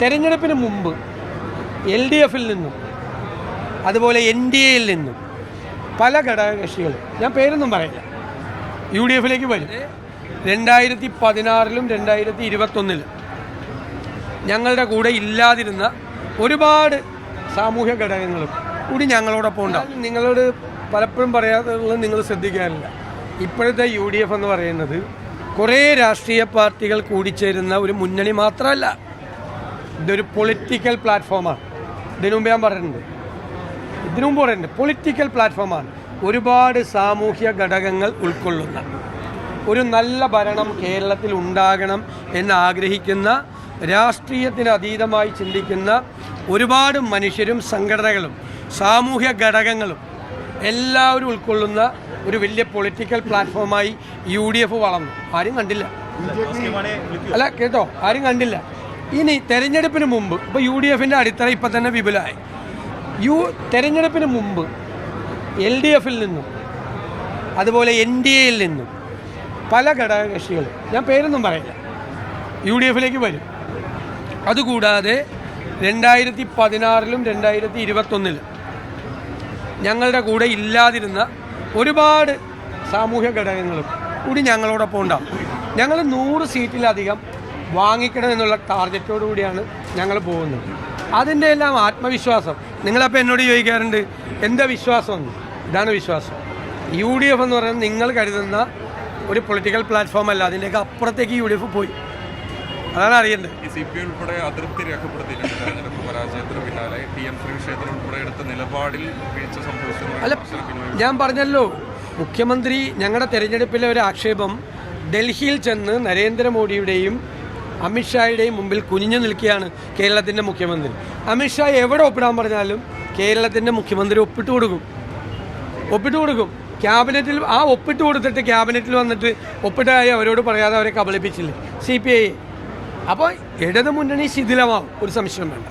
തെരഞ്ഞെടുപ്പിന് മുമ്പ് L D എഫിൽ നിന്നും അതുപോലെ എൻ ഡി എയിൽ നിന്നും പല ഘടകകക്ഷികളും ഞാൻ പേരൊന്നും പറയില്ല യു ഡി എഫിലേക്ക് വരും. രണ്ടായിരത്തി പതിനാറിലും രണ്ടായിരത്തി ഇരുപത്തൊന്നിലും ഞങ്ങളുടെ കൂടെ ഇല്ലാതിരുന്ന ഒരുപാട് സാമൂഹ്യ ഘടകങ്ങളും കൂടി ഞങ്ങളോടൊപ്പം ഉണ്ടാവും. നിങ്ങളോട് പലപ്പോഴും പറയാത്തുള്ളത് നിങ്ങൾ ശ്രദ്ധിക്കാറില്ല. ഇപ്പോഴത്തെ യു ഡി എഫ് എന്ന് പറയുന്നത് കുറേ രാഷ്ട്രീയ പാർട്ടികൾ കൂടിച്ചേരുന്ന ഒരു മുന്നണി മാത്രമല്ല. ഇതൊരു പൊളിറ്റിക്കൽ പ്ലാറ്റ്ഫോമാണ് ഇതിനു മുമ്പ് ഞാൻ പറഞ്ഞിട്ടുണ്ട്. ഇതിനു മുമ്പ് പറയുന്നുണ്ട് പൊളിറ്റിക്കൽ പ്ലാറ്റ്ഫോമാണ് ഒരുപാട് സാമൂഹ്യ ഘടകങ്ങൾ ഉൾക്കൊള്ളുന്ന ഒരു നല്ല ഭരണം കേരളത്തിൽ ഉണ്ടാകണം എന്ന് ആഗ്രഹിക്കുന്ന രാഷ്ട്രീയത്തിന് അതീതമായി ചിന്തിക്കുന്ന ഒരുപാട് മനുഷ്യരും സംഘടനകളും സാമൂഹ്യ ഘടകങ്ങളും എല്ലാവരും ഉൾക്കൊള്ളുന്ന ഒരു വലിയ പൊളിറ്റിക്കൽ പ്ലാറ്റ്ഫോമായി യു ഡി എഫ് വളർന്നു. ആരും കണ്ടില്ല. അല്ല കേട്ടോ ആരും കണ്ടില്ല. ഇനി തെരഞ്ഞെടുപ്പിന് മുമ്പ് ഇപ്പോൾ യു ഡി എഫിന്റെ അടിത്തറ ഇപ്പം തന്നെ വിപുലമായി യു തെരഞ്ഞെടുപ്പിന് മുമ്പ് എൽ ഡി എഫിൽ നിന്നും അതുപോലെ എൻ ഡി എയിൽ നിന്നും പല ഘടകകക്ഷികളും ഞാൻ പേരൊന്നും പറയില്ല യു ഡി എഫിലേക്ക് വരും. അതുകൂടാതെ രണ്ടായിരത്തി പതിനാറിലും രണ്ടായിരത്തി ഇരുപത്തൊന്നിലും ഞങ്ങളുടെ കൂടെ ഇല്ലാതിരുന്ന ഒരുപാട് സാമൂഹ്യ ഘടകങ്ങളും കൂടി ഞങ്ങളോടൊപ്പം ഉണ്ടാവും. ഞങ്ങൾ നൂറ് സീറ്റിലധികം വാങ്ങിക്കണം എന്നുള്ള ടാർഗറ്റോടു കൂടിയാണ് ഞങ്ങൾ പോകുന്നത്. അതിന്റെ എല്ലാം ആത്മവിശ്വാസം. നിങ്ങളപ്പോൾ എന്നോട് ചോദിക്കാറുണ്ട് എന്താ വിശ്വാസം? ഇതാണ് വിശ്വാസം. യു ഡി എഫ് എന്ന് പറയുന്നത് നിങ്ങൾ കരുതുന്ന ഒരു പൊളിറ്റിക്കൽ പ്ലാറ്റ്ഫോം അല്ല. അതിന്റെയൊക്കെ അപ്പുറത്തേക്ക് യു ഡി എഫ് പോയി. അതാണ് അറിയേണ്ടത്. ഈ സി പി ഉൾപ്പെടെ അതൃപ്തി രേഖപ്പെടുത്തിയിട്ടുണ്ട്. തെരഞ്ഞെടുപ്പ് പരാജയത്തിന് പിന്നാലെ ടി എം ശ്രീക്ഷേത്രം ഉൾപ്പെടെ എടുത്ത നിലപാടിൽ വീഴ്ച സംഭവിച്ചു അല്ല ഞാൻ പറഞ്ഞല്ലോ മുഖ്യമന്ത്രി ഞങ്ങളുടെ തെരഞ്ഞെടുപ്പിലെ ഒരു ആക്ഷേപം ഡൽഹിയിൽ ചെന്ന് നരേന്ദ്രമോദിയുടെയും അമിത്ഷായുടെയും മുമ്പിൽ കുനിഞ്ഞു നിൽക്കുകയാണ് കേരളത്തിന്റെ മുഖ്യമന്ത്രി. അമിത്ഷാ എവിടെ ഒപ്പിടാൻ പറഞ്ഞാലും കേരളത്തിന്റെ മുഖ്യമന്ത്രി ഒപ്പിട്ട് കൊടുക്കും. ഒപ്പിട്ട് കൊടുക്കും. ക്യാബിനറ്റിൽ ആ ഒപ്പിട്ട് കൊടുത്തിട്ട് ക്യാബിനറ്റിൽ വന്നിട്ട് ഒപ്പിട്ടായി അവരോട് പറയാതെ അവരെ കബളിപ്പിച്ചില്ലേ? C P I. അപ്പോൾ ഇടതു മുന്നണി ശിഥിലമാവും. ഒരു സംശയം വേണ്ട.